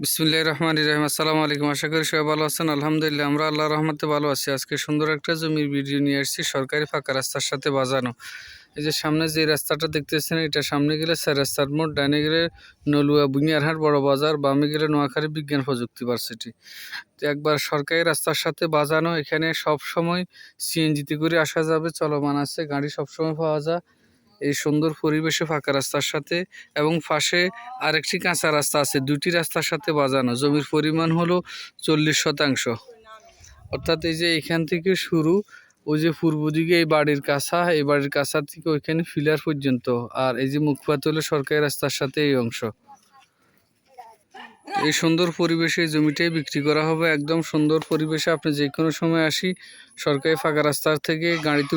বিসমুল্লাহ রহমান রহিম। আসসালামু আলাইকুম। আশা করি সবাই ভালো আছেন। আলহামদুলিল্লাহ, আমরা আল্লাহ রহমতে ভালো আছি। আজকে সুন্দর একটা জমির ভিডিও নিয়ে আসছি সরকারি ফাঁকা রাস্তার সাথে বাজানো। এই যে সামনে যে রাস্তাটা দেখতেছেন, এটা সামনে গেলে স্যার রাস্তার মোড় ডাইনে গেলে নলুয়া, বুনিয়ারহাট, বড় বাজার, বামে গেলে নোয়াখালী বিজ্ঞান প্রযুক্তি ভার্সিটি। একবার সরকারি রাস্তার সাথে বাজানো, এখানে সব সময় সিএনজিতে করে আসা যাবে, চলমান আছে, গাড়ি সবসময় পাওয়া যায়। এই সুন্দর পরিবেশে ফাঁকা রাস্তার সাথে এবং পাশে আরেকটি কাঁচা রাস্তা আছে, দুটি রাস্তার সাথে বাজানো। জমির পরিমাণ হলো চল্লিশ শতাংশ। অর্থাৎ এই যে এখান থেকে শুরু, ওই যে পূর্ব দিকে এই বাড়ির কাছা, এই বাড়ির কাছা থেকে ওইখানে ফিলার পর্যন্ত। আর এই যে মুখপাত হলো সরকারি রাস্তার সাথে এই অংশ। এই সুন্দর পরিবেশে জমিটাই বিক্রি করা হবে। একদম সুন্দর পরিবেশে আপনি যে কোনো সময় আসি, সরকারি ফাঁকা রাস্তার থেকে গাড়িতে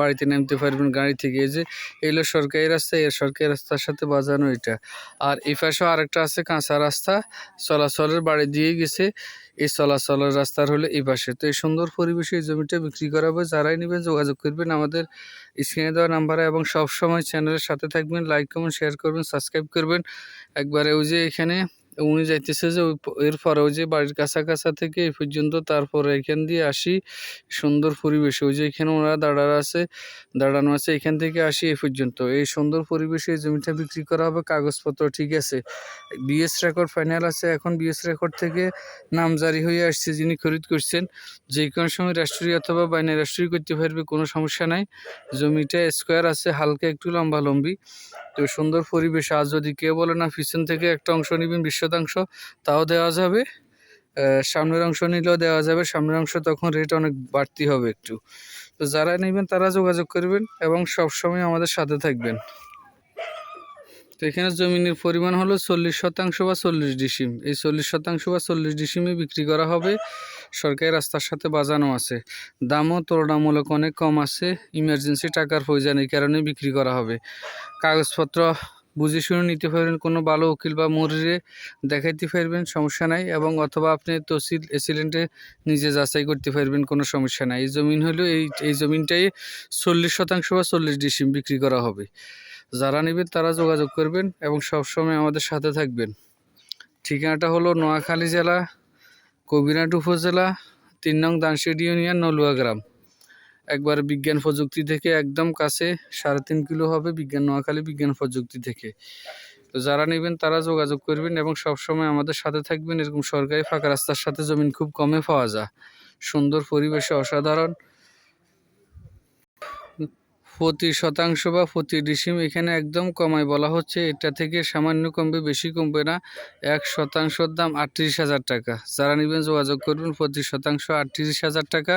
বাড়িতে নামতে পারবেন গাড়ি থেকে। এই যে এলো সরকারি রাস্তা, এই সরকারি রাস্তার সাথে বাজানো এটা। আর এই পাশেও আরেকটা আছে কাঁচা রাস্তা, চলাচলের বাড়ি দিয়ে গেছে। এই চলাচলের রাস্তার হলে এই পাশে। তো এই সুন্দর পরিবেশে এই জমিটা বিক্রি করা হবে। যারাই নেবেন যোগাযোগ করবেন আমাদের স্ক্রিনে দেওয়া নাম্বারে এবং সব সময় চ্যানেলের সাথে থাকবেন, লাইক, কমেন্ট, শেয়ার করবেন, সাবস্ক্রাইব করবেন। একবারে ওই যে এখানে উনি যাইতেছে যে এরপরে ওই যে বাড়ির কাছা কাছা থেকে এই পর্যন্ত তারপরে এখান দিয়ে আসি, সুন্দর পরিবেশে। ওই যে এখানে ওনারা দাঁড়ানো আছে দাঁড়ানো আছে এখান থেকে আসি এই পর্যন্ত। এই সুন্দর পরিবেশে এই জমিটা বিক্রি করা হবে, কাগজপত্র, ঠিক আছে? বিএস রেকর্ড ফাইনাল আছে, এখন বিএস রেকর্ড থেকে নাম জারি হয়ে আসছে যিনি খরিদ করছেন। যে কোনো সময় রাষ্ট্রীয় অথবা বাইনে রাষ্ট্রীয় করতে পারবে, কোনো সমস্যা নাই। জমিটা স্কোয়ার আছে, হালকা একটু লম্বা লম্বি। তো সুন্দর পরিবেশ, আর যদি কেউ বলে না, পিছন থেকে একটা অংশ নেবেন, বিশ শতাংশ, তাও দেওয়া যাবে। সামনের অংশ নিলেও দেওয়া যাবে। সামনের অংশ তখন রেট অনেক বাড়তি হবে একটু। তো যারা নেবেন তারা যোগাযোগ করবেন এবং সব সময় আমাদের সাথে থাকবেন। তো এখানে জমিনের পরিমাণ হলো চল্লিশ শতাংশ বা চল্লিশ ডিসিম। এই চল্লিশ শতাংশ বা চল্লিশ ডিসিমে বিক্রি করা হবে। সরকারি রাস্তার সাথে বাজানো আছে। দামও তুলনামূলক অনেক কম আছে। ইমার্জেন্সি টাকার প্রয়োজন এই কারণে বিক্রি করা হবে। কাগজপত্র বুঝে শুনে নিতে পারবেন, কোনো ভালো উকিল বা মরিরে দেখাইতে পারবেন, সমস্যা নাই। এবং অথবা আপনি তহসিল এসিলেন্টে নিজে যাচাই করতে পারবেন, কোনো সমস্যা নাই। এই জমিন হলো এই এই জমিনটাই চল্লিশ শতাংশ বা চল্লিশ ডিসিম বিক্রি করা হবে। যারা নেবেন তারা যোগাযোগ করবেন এবং সবসময় আমাদের সাথে থাকবেন। ঠিকানাটা হলো নোয়াখালী জেলা কবিরাট উপজেলা, তিন নং দানশেড ইউনিয়ন, নলুয়া গ্রাম। একবার বিজ্ঞান প্রযুক্তি থেকে একদম কাছে সাড়ে তিন কিলো হবে বিজ্ঞান নোয়াখালী বিজ্ঞান প্রযুক্তি থেকে। তো যারা নেবেন তারা যোগাযোগ করবেন এবং সবসময় আমাদের সাথে থাকবেন। এরকম সরকারি ফাঁকা রাস্তার সাথে জমিন খুব কমে পাওয়া যায়। সুন্দর পরিবেশে অসাধারণ। প্রতি শতাংশ বা প্রতি ডিসিম এখানে একদম কমাই বলা হচ্ছে। এটা থেকে সামান্য কমবে, বেশি কমবে না। এক শতাংশর দাম আটত্রিশ হাজার টাকা। যারা নেবেন যোগাযোগ করবেন, প্রতি শতাংশ আটত্রিশ হাজার টাকা।